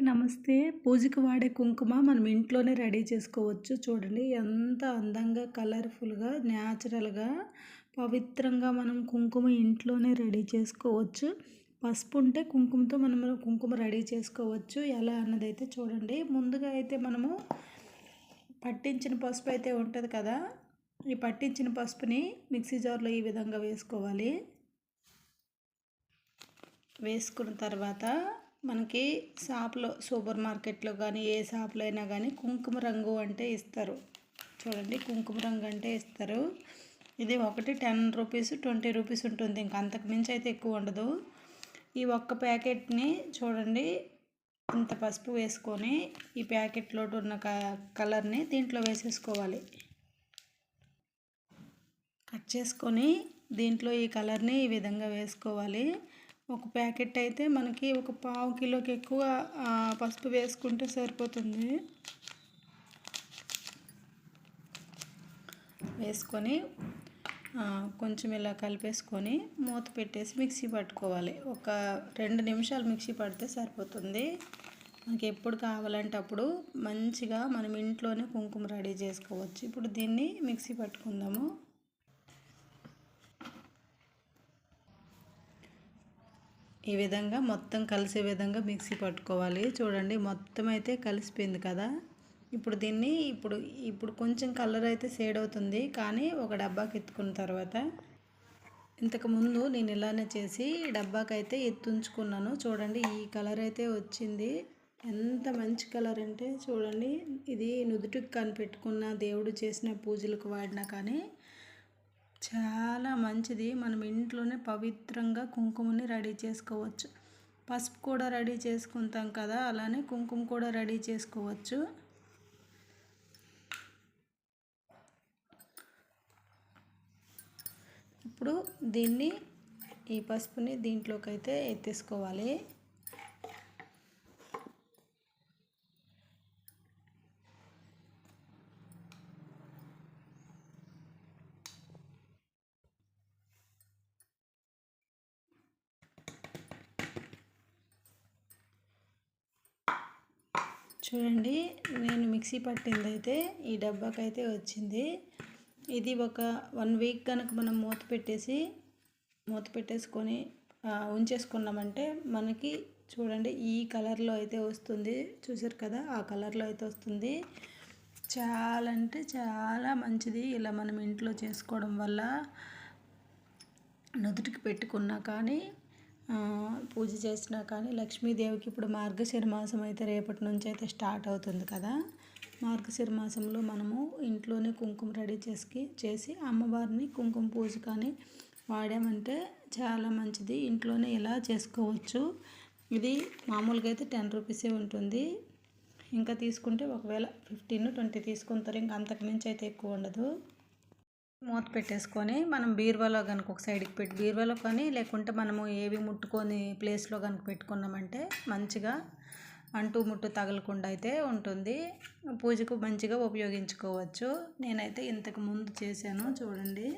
నమస్తే. పూజకి వాడే కుంకుమ మనం ఇంట్లోనే రెడీ చేసుకోవచ్చు. చూడండి ఎంత అందంగా కలర్ఫుల్గా న్యాచురల్గా పవిత్రంగా మనం కుంకుమ ఇంట్లోనే రెడీ చేసుకోవచ్చు. పసుపు ఉంటే కుంకుమతో మనం కుంకుమ రెడీ చేసుకోవచ్చు. ఎలా అన్నదైతే చూడండి. ముందుగా అయితే మనము పట్టించిన పసుపు అయితే ఉంటుంది కదా. ఈ పట్టించిన పసుపుని మిక్సీ జార్లో ఈ విధంగా వేసుకోవాలి. వేసుకున్న తర్వాత మనకి షాప్లో సూపర్ మార్కెట్లో కానీ ఏ షాప్లో అయినా కానీ కుంకుమ రంగు అంటే ఇస్తారు. చూడండి కుంకుమ రంగు అంటే ఇస్తారు. ఇది ఒకటి టెన్ రూపీస్ ట్వంటీ రూపీస్ ఉంటుంది. ఇంకా అంతకు మించి అయితే ఎక్కువ ఉండదు. ఈ ఒక్క ప్యాకెట్ని చూడండి ఇంత పసుపు వేసుకొని ఈ ప్యాకెట్లో ఉన్న కలర్ని దీంట్లో వేసేసుకోవాలి. కట్ చేసుకొని దీంట్లో ఈ కలర్ని ఈ విధంగా వేసుకోవాలి. ఒక ప్యాకెట్ అయితే మనకి ఒక పావు కిలోకి ఎక్కువ పసుపు వేసుకుంటే సరిపోతుంది. వేసుకొని కొంచెం ఇలా కలిపేసుకొని మూత పెట్టేసి మిక్సీ పట్టుకోవాలి. ఒక రెండు నిమిషాలు మిక్సీ పడితే సరిపోతుంది. మనకి ఎప్పుడు కావాలంటే అప్పుడు మంచిగా మనం ఇంట్లోనే కుంకుమ రెడీ చేసుకోవచ్చు. ఇప్పుడు దీన్ని మిక్సీ పట్టుకుందాము. ఈ విధంగా మొత్తం కలిసే విధంగా మిక్సీ పట్టుకోవాలి. చూడండి మొత్తం అయితే కలిసిపోయింది కదా. ఇప్పుడు దీన్ని ఇప్పుడు ఇప్పుడు కొంచెం కలర్ అయితే షేడ్ అవుతుంది. కానీ ఒక డబ్బాకి ఎత్తుకున్న తర్వాత ఇంతకుముందు నేను ఇలానే చేసి డబ్బాకైతే ఎత్తుంచుకున్నాను. చూడండి ఈ కలర్ అయితే వచ్చింది. ఎంత మంచి కలర్ అంటే చూడండి ఇది నుదుటికి కనిపెట్టుకున్న దేవుడు చేసిన పూజలకు వాడినా కానీ చాలా మంచిది. మనం ఇంట్లోనే పవిత్రంగా కుంకుమని రెడీ చేసుకోవచ్చు. పసుపు కూడా రెడీ చేసుకుంటాం కదా అలానే కుంకుమ కూడా రెడీ చేసుకోవచ్చు. ఇప్పుడు దీన్ని ఈ పసుపుని దీంట్లోకి అయితే ఎత్తేసుకోవాలి. చూడండి నేను మిక్సీ పట్టింది అయితే ఈ డబ్బాకి అయితే వచ్చింది. ఇది ఒక వన్ వీక్ కనుక మనం మూత పెట్టేసి మూత పెట్టేసుకొని ఉంచేసుకున్నామంటే మనకి చూడండి ఈ కలర్లో అయితే వస్తుంది. చూసారు కదా ఆ కలర్లో అయితే వస్తుంది. చాలా అంటే చాలా మంచిది ఇలా మనం ఇంట్లో చేసుకోవడం వల్ల. నుదుటికి పెట్టుకున్నా కానీ పూజ చేసినా కానీ లక్ష్మీదేవికి ఇప్పుడు మార్గశిర మాసం అయితే రేపటి నుంచి అయితే స్టార్ట్ అవుతుంది కదా. మార్గశిర మాసంలో మనము ఇంట్లోనే కుంకుమ రెడీ చేసి చేసి అమ్మవారిని కుంకుమ పూజ కానీ వాడామంటే చాలా మంచిది. ఇంట్లోనే ఇలా చేసుకోవచ్చు. ఇది మామూలుగా అయితే టెన్ రూపీసే ఉంటుంది. ఇంకా తీసుకుంటే ఒకవేళ ఫిఫ్టీన్ ట్వంటీ తీసుకుంటారు. ఇంకా అంతకు మించి అయితే ఎక్కువ ఉండదు. మూత పెట్టేసుకొని మనం బీరువాలో కనుక ఒక సైడ్కి పెట్టి బీరువాలో కానీ లేకుంటే మనము ఏవి ముట్టుకొని ప్లేస్లో కనుక పెట్టుకున్నామంటే మంచిగా అంటూ ముట్టు తగలకుండా అయితే ఉంటుంది. పూజకు మంచిగా ఉపయోగించుకోవచ్చు. నేనైతే ఇంతకు ముందు చేశాను చూడండి.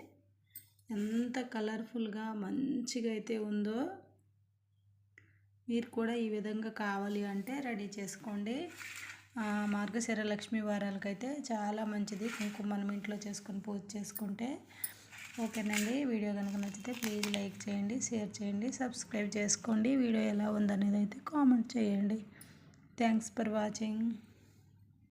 ఎంత కలర్ఫుల్గా మంచిగా అయితే ఉందో. మీరు కూడా ఈ విధంగా కావాలి అంటే రెడీ చేసుకోండి. మార్గశిర లక్ష్మీ వారాలకైతే చాలా మంచిది. కుంకుమ మనం ఇంట్లో చేసుకొని పూజ చేసుకుంటే ఓకేనండి. వీడియో కనుక నచ్చితే ప్లీజ్ లైక్ చేయండి షేర్ చేయండి సబ్స్క్రైబ్ చేసుకోండి. వీడియో ఎలా ఉందనేది అయితే కామెంట్ చేయండి. Thanks for watching.